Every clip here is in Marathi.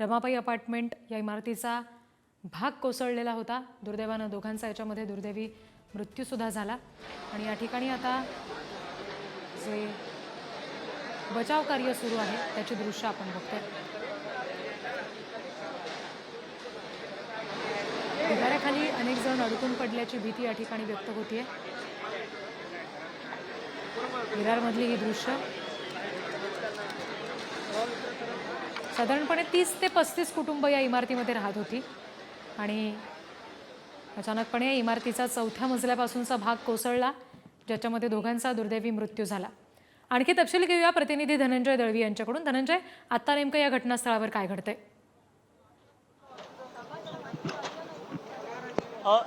रमाबाई अपार्टमेंट या इमारतीचा भाग कोसळलेला होता. दुर्दैवानं दोघांचा याच्यामध्ये दुर्दैवी मृत्यूसुद्धा झाला. आणि या ठिकाणी आता जे बचाव कार्य सुरू आहे त्याची दृश्य आपण बघतोय. ढिगाऱ्याखाली अनेक जण अडकून पडल्याची भीती या ठिकाणी व्यक्त होतीये. विरारमधली ही दृश्य. साधारणपणे तीस ते पस्तीस कुटुंब या इमारतीमध्ये राहत होती. आणि अचानकपणे इमारतीचा चौथ्या मजल्यापासूनचा भाग कोसळला ज्याच्यामध्ये दोघांचा दुर्दैवी मृत्यू झाला. आणखी तपशील घेऊया प्रतिनिधी धनंजय दळवी यांच्याकडून. धनंजय आत्ता नेमकं या घटनास्थळावर काय घडतंय?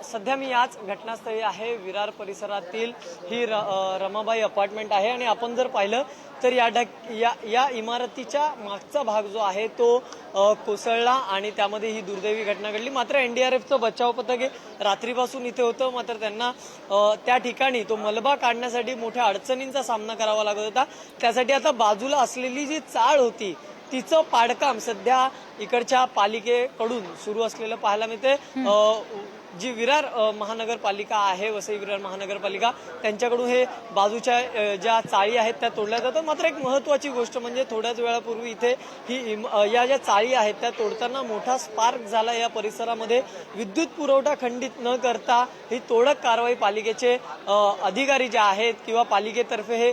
सध्या मी याच घटनास्थळी आहे. विरार परिसरातील ही र रमाबाई अपार्टमेंट आहे. आणि आपण जर पाहिलं तर या ढक या या इमारतीच्या मागचा भाग जो आहे तो कोसळला आणि त्यामध्ये ही दुर्दैवी घटना घडली. मात्र एनडीआरएफचं बचाव पथक हे रात्रीपासून इथे होतं. मात्र त्यांना त्या ठिकाणी तो मलबा काढण्यासाठी मोठ्या अडचणींचा सामना करावा लागत होता. त्यासाठी आता बाजूला असलेली जी चाळ होती तिचं पाडकाम सध्या इकडच्या पालिकेकडून सुरू असलेलं पाहायला मिळते जी विरार महानगरपालिका आहे वसई विरार महानगरपालिका त्यांच्याकडून हे बाजूच्या ज्या चाळी आहेत त्या तोडल्या जातात. मात्र एक महत्वाची गोष्ट म्हणजे थोड्याच वेळापूर्वी इथे ही या ज्या चाळी आहेत त्या तोडताना मोठा स्पार्क झाला या परिसरामध्ये. विद्युत पुरवठा खंडित न करता ही तोडक कारवाई पालिकेचे अधिकारी जे आहेत किंवा पालिकेतर्फे हे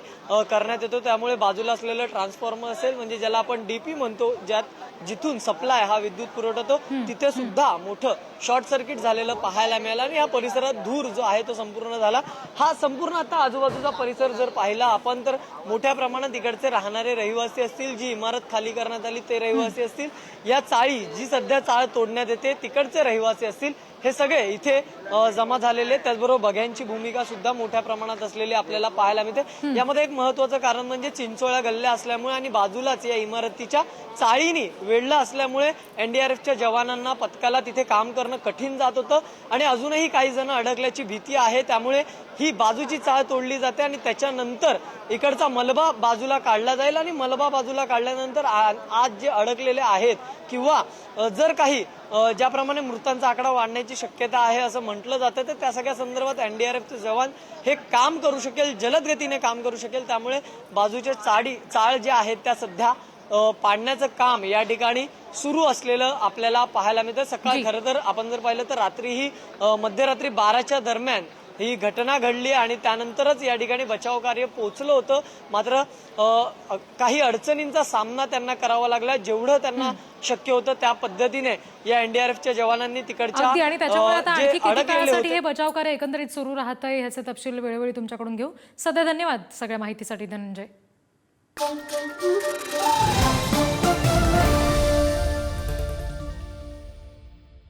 करण्यात येतो. त्यामुळे बाजूला असलेलं ट्रान्सफॉर्मर असेल म्हणजे ज्याला आपण डीपी म्हणतो ज्यात जिथून सप्लाय हा विद्युत पुरवठा तो तिथे सुद्धा मोठं शॉर्ट सर्किट झालेलं पाहायला मिळाला आणि या परिसरात धूर जो आहे तो संपूर्ण झाला. हा संपूर्ण आता आजूबाजूचा परिसर जर पाहिला आपण तर मोठ्या प्रमाणात इकडचे राहणारे रहिवासी असतील जी इमारत खाली करण्यात आली ते रहिवासी असतील. या चाळी जी सध्या चाळ तोडण्यात येते तिकडचे रहिवासी असतील हे सगळे इथे जमा झालेले त्याचबरोबर बघ्यांची भूमिका सुद्धा मोठ्या प्रमाणात असलेली आपल्याला पाहायला मिळते. यामध्ये एक महत्वाचं कारण म्हणजे चिंचोळ्या गल्ल्या असल्यामुळे आणि बाजूलाच या इमारतीच्या चाळीनी वेढलं असल्यामुळे एनडीआरएफच्या जवानांना पथकाला तिथे काम करणं कठीण जात होतं. आणि अजूनही काही जण अडकल्याची भीती आहे. त्यामुळे ही बाजूची चाळ तोडली जाते आणि त्याच्यानंतर इकडचा मलबा बाजूला काढला जाईल. आणि मलबा बाजूला काढल्यानंतर आज जे अडकलेले आहेत किंवा जर काही ज्याप्रमाणे मृतांचा आकडा वाढण्याची शक्यता आहे असं म्हटलं जातं. तर त्या सगळ्या संदर्भात एनडीआरएफचे जवान हे काम करू शकेल जलद गतीने काम करू शकेल. त्यामुळे बाजूच्या चाडी चाळ ज्या आहेत त्या सध्या पाडण्याचं काम या ठिकाणी सुरू असलेलं आपल्याला पाहायला मिळतं. सकाळ खरं तर आपण जर पाहिलं तर रात्रीही मध्यरात्री बाराच्या दरम्यान ही घटना घडली आणि त्यानंतरच या ठिकाणी बचाव कार्य पोहोचलं होतं. मात्र काही अडचणींचा सामना त्यांना करावा लागला. जेवढं त्यांना शक्य होतं त्या पद्धतीने या एनडीआरएफच्या जवानांनी तिकडच्या आणि त्याच्यामुळे हे बचाव कार्य एकंदरीत सुरू राहत आहे ह्याचे तपशील वेळोवेळी तुमच्याकडून घेऊ. सध्या धन्यवाद सगळ्या माहितीसाठी धनंजय.